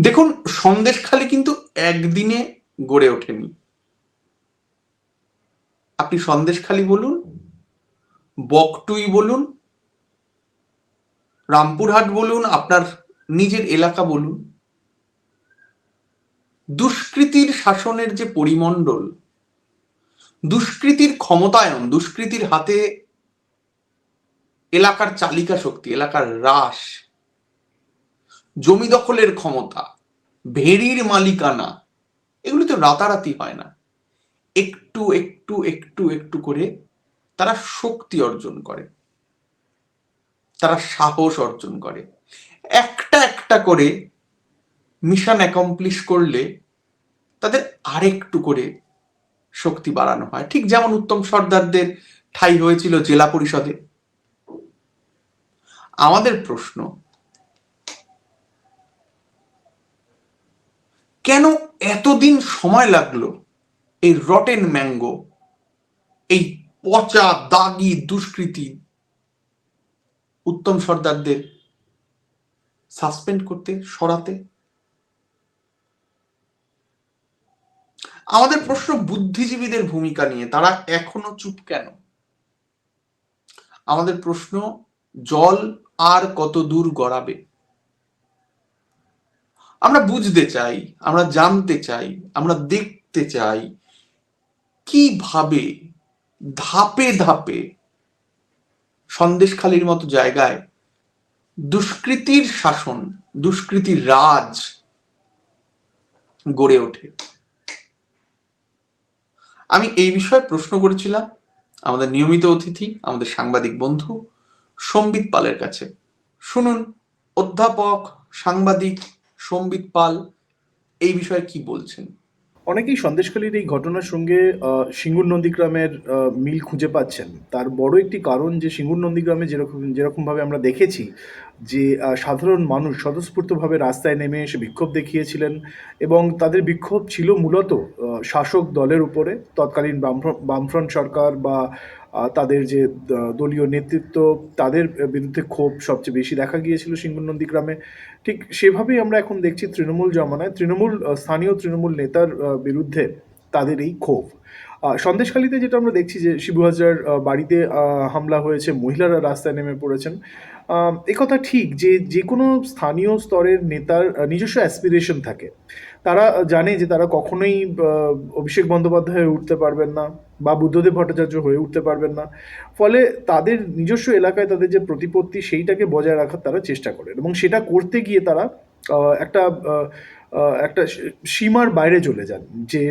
দেখুন সন্দেশখালি কিন্তু একদিনে গড়ে ওঠেনি। আপনি সন্দেশখালি বলুন, বকটুই বলুন, রামপুরহাট বলুন, আপনার নিজের এলাকা বলুন। দুষ্কৃতির শাসনের যে পরিমণ্ডল, দুষ্কৃতির ক্ষমতায়ন, দুষ্কৃতির হাতে এলাকার চালিকা শক্তি, এলাকার হ্রাস জমি দখলের ক্ষমতা, ভেড়ির মালিকানা, এগুলি তো রাতারাতি হয় না। একটু একটু একটু একটু করে তারা শক্তি অর্জন করে। তারা সাহস অর্জন করে। একটা একটা করে মিশন অ্যাকমপ্লিশ করলে তাদের আরেকটু করে শক্তি বাড়ানো হয়। ঠিক যেমন উত্তম সর্দারদের ঠাই হয়েছিল জেলা পরিষদে। আমাদের প্রশ্ন কেন এতদিন সময় লাগল এই রটেন ম্যাঙ্গো, এই পচা, দাগি দুষ্কৃতি উত্তম সর্দারদের সাসপেন্ড করতে, সরাতে? আমাদের প্রশ্ন বুদ্ধিজীবীদের ভূমিকা নিয়ে, তারা এখনও চুপ কেন? আমাদের প্রশ্ন, জল আর কত দূর গড়াবে? আমরা বুঝতে চাই, আমরা জানতে চাই, আমরা দেখতে চাই কীভাবে ধাপে ধাপে সন্দেশখালির মতো জায়গায় দুষ্কৃতির শাসন, দুষ্কৃতির রাজ গড়ে ওঠে। আমি এই বিষয়ে প্রশ্ন করেছিলাম আমাদের নিয়মিত অতিথি, আমাদের সাংবাদিক বন্ধু সম্বিত পালের কাছে। শুনুন অধ্যাপক, সাংবাদিক সম্বিত পাল, এই বিষয়ে কি বলছেন? অনেকেই সন্দেশখালীর এই ঘটনার সঙ্গে সিঙ্গুর নন্দীগ্রামের মিল খুঁজে পাচ্ছেন। তার বড় একটি কারণ যে, সিঙ্গুর নন্দীগ্রামে যেরকম, যেরকমভাবে আমরা দেখেছি যে সাধারণ মানুষ স্বতঃস্ফূর্তভাবে রাস্তায় নেমে এসে বিক্ষোভ দেখিয়েছিলেন এবং তাদের বিক্ষোভ ছিল মূলত শাসক দলের উপরে। তৎকালীন বামফ্রন্ট সরকার বা তাদের যে দলীয় নেতৃত্ব, তাদের বিরুদ্ধে ক্ষোভ সবচেয়ে বেশি দেখা গিয়েছিল সিঙ্গুর নন্দীগ্রামে ঠিক সেভাবেই আমরা এখন দেখছি তৃণমূল জমানায়। তৃণমূল স্থানীয় তৃণমূল নেতার বিরুদ্ধে তাদের এই ক্ষোভ। সন্দেশখালীতে যেটা আমরা দেখছি যে শিবু হাজার বাড়িতে হামলা হয়েছে, মহিলারা রাস্তায় নেমে পড়েছেন। একথা ঠিক যে যে কোনো স্থানীয় স্তরের নেতার নিজস্ব অ্যাসপিরেশন থাকে। তারা জানে যে তারা কখনোই অভিষেক বন্দ্যোপাধ্যায় হয়ে উঠতে পারবেন না বা বুদ্ধদেব ভট্টাচার্য হয়ে উঠতে পারবেন না। ফলে তাদের নিজস্ব এলাকায় তাদের যে প্রতিপত্তি সেইটাকে বজায় রাখার তারা চেষ্টা করেন এবং সেটা করতে গিয়ে তারা একটা একটা সীমার বাইরে চলে যান। যে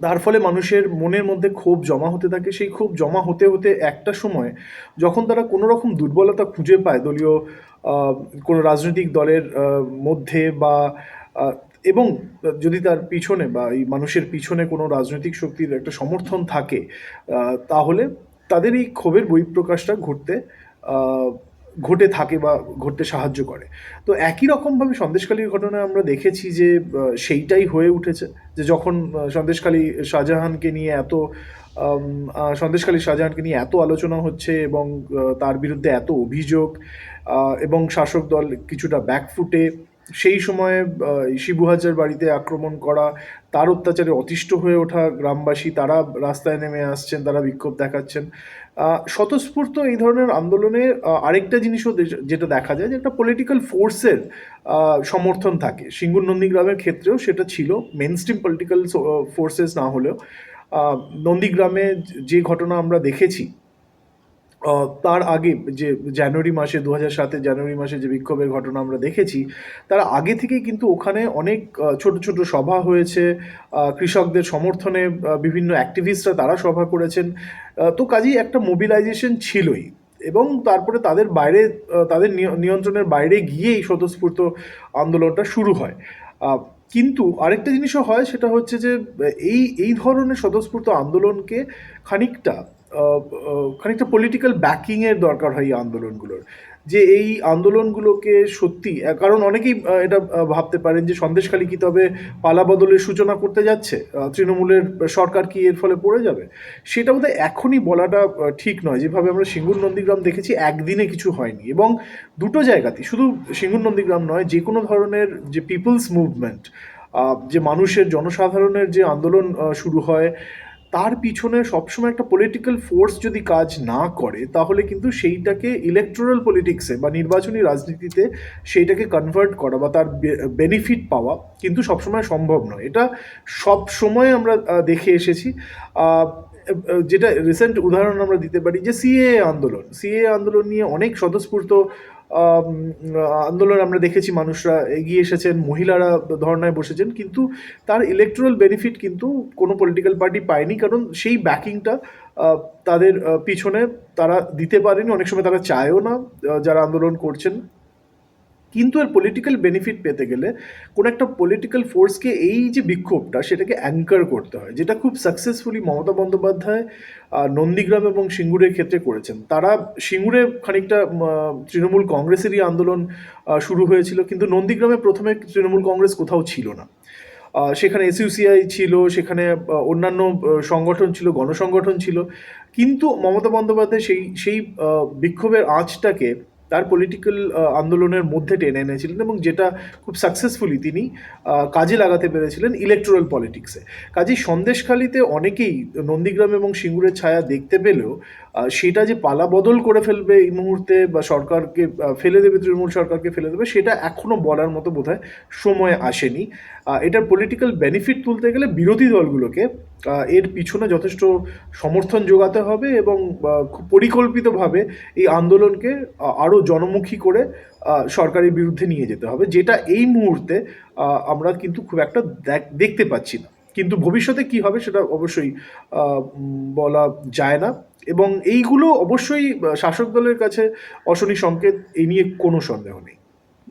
তার ফলে মানুষের মনের মধ্যে ক্ষোভ জমা হতে থাকে। সেই ক্ষোভ জমা হতে হতে একটা সময় যখন তারা কোনো রকম দুর্বলতা খুঁজে পায় দলীয় কোনো রাজনৈতিক দলের মধ্যে বা এবং যদি তার পিছনে বা এই মানুষের পিছনে কোনো রাজনৈতিক শক্তির একটা সমর্থন থাকে তাহলে তাদের এই ক্ষোভের বহিঃপ্রকাশটা ঘটতে ঘটে থাকে বা ঘটতে সাহায্য করে। তো একই রকমভাবে সন্দেশকালীর ঘটনা আমরা দেখেছি যে সেইটাই হয়ে উঠেছে। যে যখন সন্দেশকালী শাহজাহানকে নিয়ে এত সন্দেশকালী শাহজাহানকে নিয়ে এত আলোচনা হচ্ছে এবং তার বিরুদ্ধে এত অভিযোগ এবং শাসক দল কিছুটা ব্যাকফুটে সেই সময়ে শিবু হাজার বাড়িতে আক্রমণ করা, তার অত্যাচারে অতিষ্ঠ হয়ে ওঠা গ্রামবাসী, তারা রাস্তায় নেমে আসছেন, তারা বিক্ষোভ দেখাচ্ছেন। স্বতঃস্ফূর্ত এই ধরনের আন্দোলনে আরেকটা জিনিসও যেটা দেখা যায় যে একটা পলিটিক্যাল ফোর্সের সমর্থন থাকে। সিঙ্গুর নন্দীগ্রামের ক্ষেত্রেও সেটা ছিল মেন স্ট্রিম পলিটিক্যাল ফোর্সেস না হলেও। নন্দীগ্রামে যে ঘটনা আমরা দেখেছি তার আগে যে জানুয়ারি মাসে দু হাজার সাতের জানুয়ারি মাসে যে বিক্ষোভের ঘটনা আমরা দেখেছি, তার আগে থেকেই কিন্তু ওখানে অনেক ছোট ছোট সভা হয়েছে। কৃষকদের সমর্থনে বিভিন্ন অ্যাক্টিভিস্টরা তারা সভা করেছেন। তো কাজেই একটা মোবিলাইজেশন ছিলই এবং তারপরে তাদের বাইরে তাদের নিয়- নিয়ন্ত্রণের বাইরে গিয়েই স্বতঃস্ফূর্ত আন্দোলনটা শুরু হয়। কিন্তু আরেকটা জিনিসও হয়, সেটা হচ্ছে যে, এই এই ধরনের স্বতঃস্ফূর্ত আন্দোলনকে খানিকটা খানিকটা পলিটিক্যাল ব্যাকিংয়ের দরকার হয় এই আন্দোলনগুলোর। যে এই আন্দোলনগুলোকে সত্যি কারণ অনেকেই এটা ভাবতে পারেন যে সন্দেশখালী কি তবে পালা বদলের সূচনা করতে যাচ্ছে? তৃণমূলের সরকার কি এর ফলে পড়ে যাবে? সেটা বোধহয় এখনই বলাটা ঠিক নয়। যেভাবে আমরা সিঙ্গুর নন্দীগ্রাম দেখেছি, একদিনে কিছু হয়নি। এবং দুটো জায়গাতে শুধু সিঙ্গুর নন্দীগ্রাম নয়, যে কোনো ধরনের যে পিপলস মুভমেন্ট যে মানুষের, জনসাধারণের যে আন্দোলন শুরু হয় তার পিছনে সবসময় একটা পলিটিক্যাল ফোর্স যদি কাজ না করে, তাহলে কিন্তু সেইটাকে ইলেকট্রাল পলিটিক্সে বা নির্বাচনী রাজনীতিতে সেইটাকে কনভার্ট করা বা তার বেনিফিট পাওয়া কিন্তু সবসময় সম্ভব নয়। এটা সব সময় আমরা দেখে এসেছি। যেটা রিসেন্ট উদাহরণ আমরা দিতে পারি যে সিএ আন্দোলন। সিএ আন্দোলন নিয়ে অনেক স্বতঃস্ফূর্ত আন্দোলন আমরা দেখেছি, মানুষরা এগিয়ে এসেছেন, মহিলারা ধর্নায় বসেছেন, কিন্তু তার ইলেকট্রাল বেনিফিট কিন্তু কোনো পলিটিক্যাল পার্টি পায়নি, কারণ সেই ব্যাকিংটা তাদের পিছনে তারা দিতে পারেনি, অনেক সময় তারা চায়ও না যারা আন্দোলন করছেন। কিন্তু এর পলিটিক্যাল বেনিফিট পেতে গেলে কোনো একটা পলিটিক্যাল ফোর্সকে এই যে বিক্ষোভটা সেটাকে অ্যাঙ্কার করতে হয়, যেটা খুব সাকসেসফুলি মমতা বন্দ্যোপাধ্যায় নন্দীগ্রাম এবং সিঙ্গুরের ক্ষেত্রে করেছেন। তারা সিঙ্গুরে খানিকটা তৃণমূল কংগ্রেসেরই আন্দোলন শুরু হয়েছিল, কিন্তু নন্দীগ্রামে প্রথমে তৃণমূল কংগ্রেস কোথাও ছিল না। সেখানে এসইউসিআই ছিল, সেখানে অন্যান্য সংগঠন ছিল, গণসংগঠন ছিল। কিন্তু মমতা বন্দ্যোপাধ্যায় সেই সেই বিক্ষোভের আঁচটাকে তার পলিটিক্যাল আন্দোলনের মধ্যে টেনে এনেছিলেন এবং যেটা খুব সাকসেসফুলি তিনি কাজে লাগাতে পেরেছিলেন ইলেকট্রাল পলিটিক্সে কাজেই সন্দেশখালিতে অনেকেই নন্দীগ্রাম এবং সিঙ্গুরের ছায়া দেখতে পেলেও সেটা যে পালা বদল করে ফেলবে এই মুহূর্তে বা সরকারকে ফেলে দেবে তৃণমূল সরকারকে ফেলে দেবে, সেটা এখনও বলার মতো বোধহয় সময় আসেনি। এটার পলিটিক্যাল বেনিফিট তুলতে গেলে বিরোধী দলগুলোকে এর পিছনে যথেষ্ট সমর্থন যোগাতে হবে এবং খুব পরিকল্পিতভাবে এই আন্দোলনকে আরও জনমুখী করে সরকারের বিরুদ্ধে নিয়ে যেতে হবে। যেটা এই মুহূর্তে আমরা কিন্তু খুব একটা দেখ- দেখতে পাচ্ছি না। কিন্তু ভবিষ্যতে কি হবে সেটা অবশ্যই বলা যায় না। এবং এইগুলো অবশ্যই শাসক দলের কাছে অশনি সংকেত এই নিয়ে কোনো সন্দেহ নেই।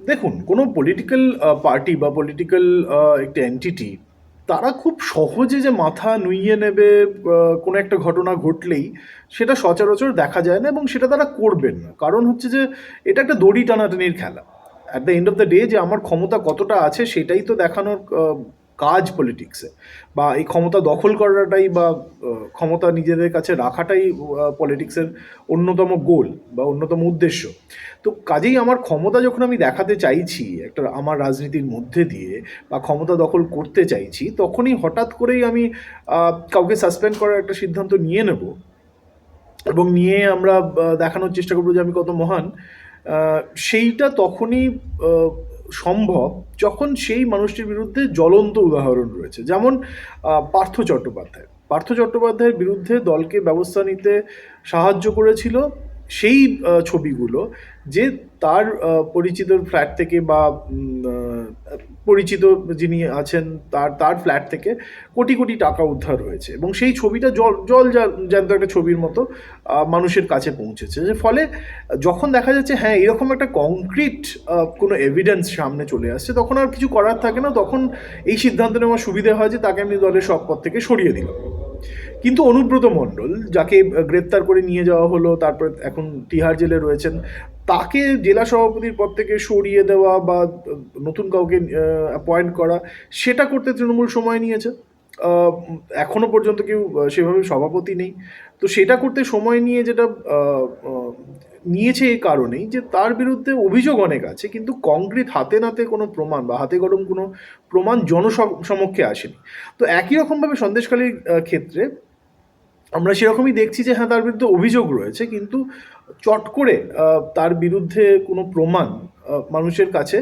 দেখুন, কোনো পলিটিক্যাল পার্টি বা পলিটিক্যাল একটা এন্টিটি তারা খুব সহজে যে মাথা নুইয়ে নেবে কোনো একটা ঘটনা ঘটলেই সেটা সচরাচর দেখা যায় না এবং সেটা তারা করবেন না। কারণ হচ্ছে যে এটা একটা দড়ি টানাটানির খেলা। At the end of the day যে আমার ক্ষমতা কতটা আছে সেটাই তো দেখানোর কাজ পলিটিক্সে বা এই ক্ষমতা দখল করাটাই বা ক্ষমতা নিজেদের কাছে রাখাটাই পলিটিক্সের অন্যতম গোল বা অন্যতম উদ্দেশ্য। তো কাজেই আমার ক্ষমতা যখন আমি দেখাতে চাইছি, একটা আমার রাজনীতির মধ্যে দিয়ে বা ক্ষমতা দখল করতে চাইছি, তখনই হঠাৎ করেই আমি কাউকে সাসপেন্ড করার একটা সিদ্ধান্ত নিয়ে নেব। এবং নিয়ে আমরা দেখানোর চেষ্টা করব যে আমি কত মহান। সেইটা তখনই সম্ভব যখন সেই মানুষটির বিরুদ্ধে জ্বলন্ত উদাহরণ রয়েছে। যেমন পার্থ চট্টোপাধ্যায়। পার্থ চট্টোপাধ্যায়ের বিরুদ্ধে দলকে ব্যবস্থা নিতে সাহায্য করেছিল। সেই ছবিগুলো যে তার পরিচিত ফ্ল্যাট থেকে বা পরিচিত যিনি আছেন তার তার ফ্ল্যাট থেকে কোটি কোটি টাকা উদ্ধার হয়েছে এবং সেই ছবিটা জল জল জ্যান্ত একটা ছবির মতো মানুষের কাছে পৌঁছেছে। যে ফলে যখন দেখা যাচ্ছে হ্যাঁ এরকম একটা কংক্রিট কোনো এভিডেন্স সামনে চলে আসছে, তখন আর কিছু করার থাকে না। তখন এই সিদ্ধান্ত নেওয়ার সুবিধা হয় যে তাকে আমি দলের সব পথ থেকে সরিয়ে দিলাম। কিন্তু অনুব্রত মণ্ডল যাকে গ্রেপ্তার করে নিয়ে যাওয়া হলো তারপর এখন তিহার জেলে রয়েছেন তাকে জেলা সভাপতির পদ থেকে সরিয়ে দেওয়া বা নতুন কাউকে অ্যাপয়েন্ট করা সেটা করতে তৃণমূল সময় নিয়েছে। আহ, এখনও পর্যন্ত কেউ সেভাবে সভাপতি নেই। তো সেটা করতে সময় নিয়ে যেটা নিয়েছে এই কারণেই যে তার বিরুদ্ধে অভিযোগ অনেক আছে কিন্তু কংক্রিট হাতে নাতে কোনো প্রমাণ বা হাতে গরম কোনো প্রমাণ জনসমক্ষে আসেনি। তো একই রকমভাবে সন্দেশখালীর আহ, ক্ষেত্রে আমরা সেরকমই দেখছি যে হ্যাঁ তার বিরুদ্ধে অভিযোগ রয়েছে, কিন্তু চট করে তার বিরুদ্ধে কোনো প্রমাণ মানুষের কাছে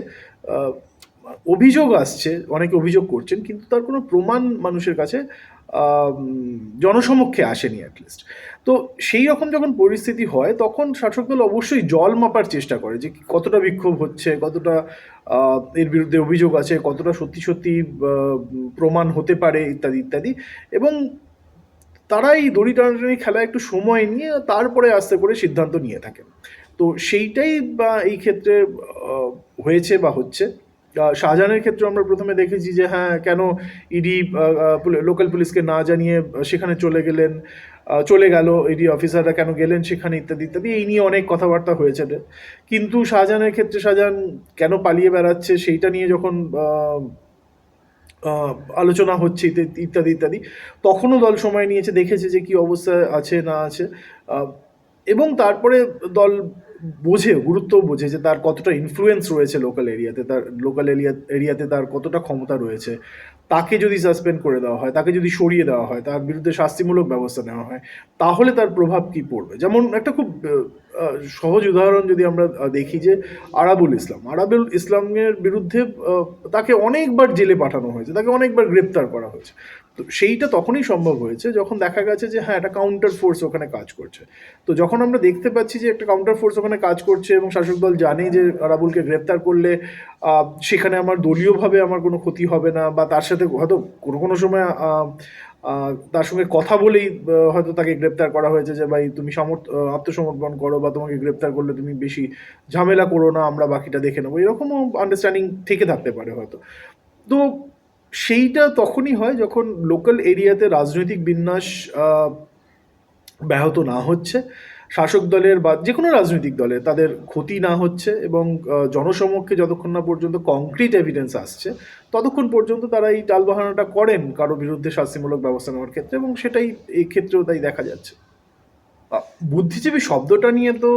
অভিযোগ আসছে, অনেকে অভিযোগ করছেন, কিন্তু তার কোনো প্রমাণ মানুষের কাছে জনসমক্ষে আসেনি অ্যাটলিস্ট তো সেই রকম যখন পরিস্থিতি হয়, তখন শাসক দল অবশ্যই জল মাপার চেষ্টা করে যে কতটা বিক্ষোভ হচ্ছে, কতটা এর বিরুদ্ধে অভিযোগ আছে, কতটা সত্যি সত্যি প্রমাণ হতে পারে, ইত্যাদি ইত্যাদি, এবং তারা এই দড়ি টানাটানি খেলা একটু সময় নিয়ে তারপরে আস্তে করে সিদ্ধান্ত নিয়ে থাকেন তো সেইটাই বা এই ক্ষেত্রে হয়েছে বা হচ্ছে। শাহজাহানের ক্ষেত্রে আমরা প্রথমে দেখেছি যে হ্যাঁ কেন ইডি লোকাল পুলিশকে না জানিয়ে সেখানে চলে গেলেন চলে গেল এডি অফিসাররা কেন গেলেন, সেখানে ইত্যাদি ইত্যাদি, এই নিয়ে অনেক কথাবার্তা হয়েছে। কিন্তু শাহজাহানের ক্ষেত্রে শাহজাহান কেন পালিয়ে বেড়াচ্ছে, সেইটা নিয়ে যখন আলোচনা হচ্ছে ইত্যাদি ইত্যাদি তখনও দল সময় নিয়েছে, দেখেছে যে কি অবস্থা আছে, না আছে। এবং তারপরে দল বোঝে গুরুত্ব বোঝে যে তার কতটা ইনফ্লুয়েন্স রয়েছে লোকাল এরিয়াতে তার লোকাল এরিয়া এরিয়াতে তার কতটা ক্ষমতা রয়েছে। তাকে যদি সাসপেন্ড করে দেওয়া হয়, তাকে যদি সরিয়ে দেওয়া হয়, তার বিরুদ্ধে শাস্তিমূলক ব্যবস্থা নেওয়া হয়, তাহলে তার প্রভাব কি পড়বে? যেমন একটা খুব সহজ উদাহরণ যদি আমরা দেখি যে আরাবুল ইসলাম। আরাবুল ইসলামের বিরুদ্ধে তাকে অনেকবার জেলে পাঠানো হয়েছে, তাকে অনেকবার গ্রেপ্তার করা হয়েছে। তো সেইটা তখনই সম্ভব হয়েছে যখন দেখা গেছে যে হ্যাঁ একটা কাউন্টার ফোর্স ওখানে কাজ করছে। তো যখন আমরা দেখতে পাচ্ছি যে, একটা কাউন্টার ফোর্স ওখানে কাজ করছে এবং শাসক দল জানে যে, রাবুলকে গ্রেপ্তার করলে সেখানে আমার দলীয়ভাবে আমার কোনো ক্ষতি হবে না বা তার সাথে হয়তো কোনো কোনো সময় তার সঙ্গে কথা বলেই হয়তো তাকে গ্রেপ্তার করা হয়েছে যে, ভাই, তুমি সমর্থ আত্মসমর্পণ করো বা তোমাকে গ্রেপ্তার করলে তুমি বেশি ঝামেলা করো না, আমরা বাকিটা দেখে নেব। এরকমও আন্ডারস্ট্যান্ডিং থেকে থাকতে পারে হয়তো। তো সেইটা তখনই হয় যখন লোকাল এরিয়াতে রাজনৈতিক বিন্যাস ব্যাহত না হচ্ছে। শাসক দলের বা যে কোনো রাজনৈতিক দলের তাদের ক্ষতি না হচ্ছে এবং জনসমক্ষে যতক্ষণ না পর্যন্ত কংক্রিট এভিডেন্স আসছে, ততক্ষণ পর্যন্ত তারা এই টালবাহানাটা করেন কারও বিরুদ্ধে শাস্তিমূলক ব্যবস্থা নেওয়ার ক্ষেত্রে এবং সেটাই এই ক্ষেত্রেও তাই দেখা যাচ্ছে। বুদ্ধিজীবী শব্দটা নিয়ে তো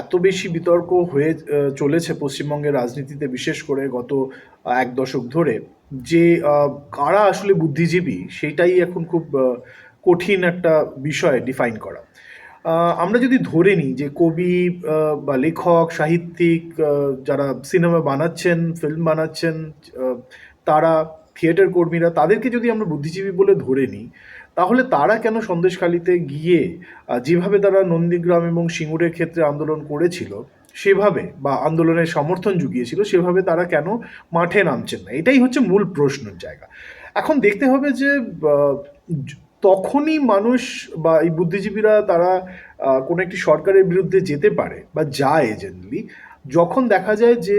এত বেশি বিতর্ক হয়ে চলেছে পশ্চিমবঙ্গের রাজনীতিতে, বিশেষ করে গত এক দশক ধরে। যে কারা আসলে বুদ্ধিজীবী, সেটাই এখন খুব কঠিন একটা বিষয় ডিফাইন করা। আমরা যদি ধরে নিই যে কবি বা লেখক, সাহিত্যিক যারা সিনেমা বানাচ্ছেন ফিল্ম বানাচ্ছেন তারা থিয়েটার কর্মীরা তাদেরকে যদি আমরা বুদ্ধিজীবী বলে ধরে নিই, তাহলে তারা কেন সন্দেশখালিতে গিয়ে যেভাবে তারা নন্দীগ্রাম এবং সিঙ্গুরের ক্ষেত্রে আন্দোলন করেছিল, সেভাবে বা আন্দোলনের সমর্থন জুগিয়েছিল, সেভাবে তারা কেন মাঠে নামছেন না? এটাই হচ্ছে মূল প্রশ্নের জায়গা। এখন দেখতে হবে যে তখনই মানুষ বা এই বুদ্ধিজীবীরা তারা কোনো একটি সরকারের বিরুদ্ধে যেতে পারে বা যায় জেনারেলি যখন দেখা যায় যে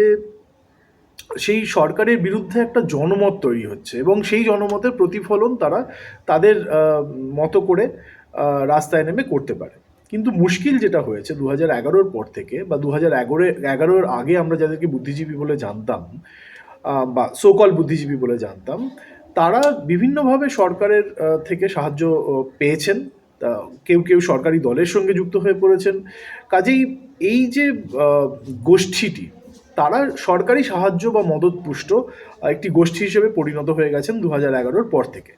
সেই সরকারের বিরুদ্ধে একটা জনমত তৈরি হচ্ছে এবং সেই জনমতের প্রতিফলন তারা তাদের মতো করে রাস্তায় নেমে করতে পারে। কিন্তু মুশকিল যেটা হয়েছে দু হাজার এগারোর পর থেকে বা দু হাজার এগারো, এগারোর আগে আমরা যাদেরকে বুদ্ধিজীবী বলে জানতাম বা সোকল বুদ্ধিজীবী বলে জানতাম, তারা বিভিন্নভাবে সরকারের থেকে সাহায্য পেয়েছেন। কেউ কেউ সরকারি দলের সঙ্গে যুক্ত হয়ে পড়েছেন। কাজেই এই যে গোষ্ঠীটি তারা সরকারি সাহায্য বা মদতপুষ্ট একটি গোষ্ঠী হিসেবে পরিণত হয়ে গেছেন দু হাজার এগারোর পর থেকে।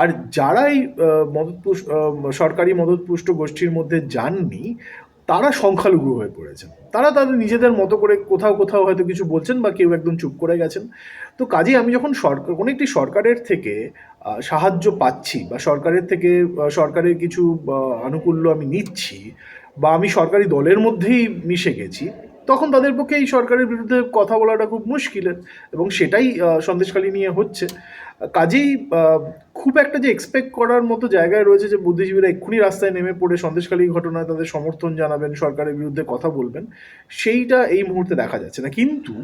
আর যারা এই আহ, মদতপুষ আহ, সরকারি মদতপুষ্ট গোষ্ঠীর মধ্যে যাননি তারা সংখ্যালঘু হয়ে পড়েছেন। তারা তাদের নিজেদের মতো করে কোথাও কোথাও হয়তো কিছু বলছেন বা কেউ একদম চুপ করে গেছেন। তো কাজেই আমি যখন সরকার কোনো একটি সরকারের থেকে সাহায্য পাচ্ছি বা সরকারের থেকে সরকারের কিছু আনুকূল্য আমি নিচ্ছি বা আমি সরকারি দলের মধ্যেই মিশে গেছি তখন তাদের পক্ষে এই সরকারের বিরুদ্ধে কথা বলাটা খুব মুশকিল এবং সেটাই সন্দেশকালী নিয়ে হচ্ছে। কাজেই খুব একটা যে এক্সপেক্ট করার মতো জায়গায় রয়েছে যে বুদ্ধিজীবীরা এক্ষুনি রাস্তায় নেমে পড়ে সন্দেশখালী ঘটনায় তাদের সমর্থন জানাবেন, সরকারের বিরুদ্ধে কথা বলবেন, সেইটা এই মুহূর্তে দেখা যাচ্ছে না। কিন্তু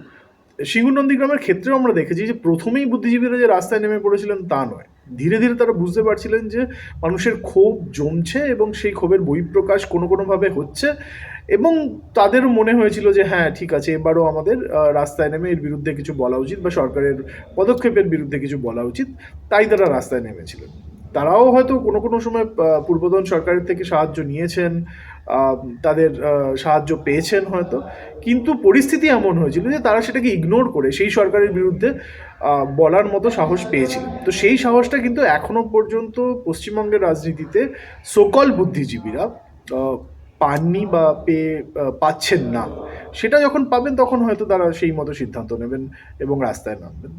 সিঙ্গুর নন্দীগ্রামের ক্ষেত্রেও আমরা দেখেছি যে প্রথমেই বুদ্ধিজীবীরা যে রাস্তায় নেমে পড়েছিলেন তা নয়। ধীরে ধীরে তারা বুঝতে পারছিলেন যে মানুষের ক্ষোভ জমছে এবং সেই ক্ষোভের বহিঃপ্রকাশ কোনো কোনোভাবে হচ্ছে এবং তাদের মনে হয়েছিল যে হ্যাঁ ঠিক আছে, এবারও আমাদের রাস্তায় নেমে এর বিরুদ্ধে কিছু বলা উচিত বা সরকারের পদক্ষেপের বিরুদ্ধে কিছু বলা উচিত। তাই তারা রাস্তায় নেমেছিলেন। তারাও হয়তো কোনো কোনো সময় পূর্বতন সরকারের থেকে সাহায্য নিয়েছেন তাদের সাহায্য পেয়েছেন হয়তো, কিন্তু পরিস্থিতি এমন হয়েছিল যে তারা সেটাকে ইগনোর করে সেই সরকারের বিরুদ্ধে বলার মতো সাহস পেয়েছিলেন তো সেই সাহসটা কিন্তু এখনও পর্যন্ত পশ্চিমবঙ্গের রাজনীতিতে সকল বুদ্ধিজীবীরা পাননি বা পেয়ে পাচ্ছেন না। সেটা যখন পাবেন তখন হয়তো তারা সেই মতো সিদ্ধান্ত নেবেন এবং রাস্তায় নামবেন।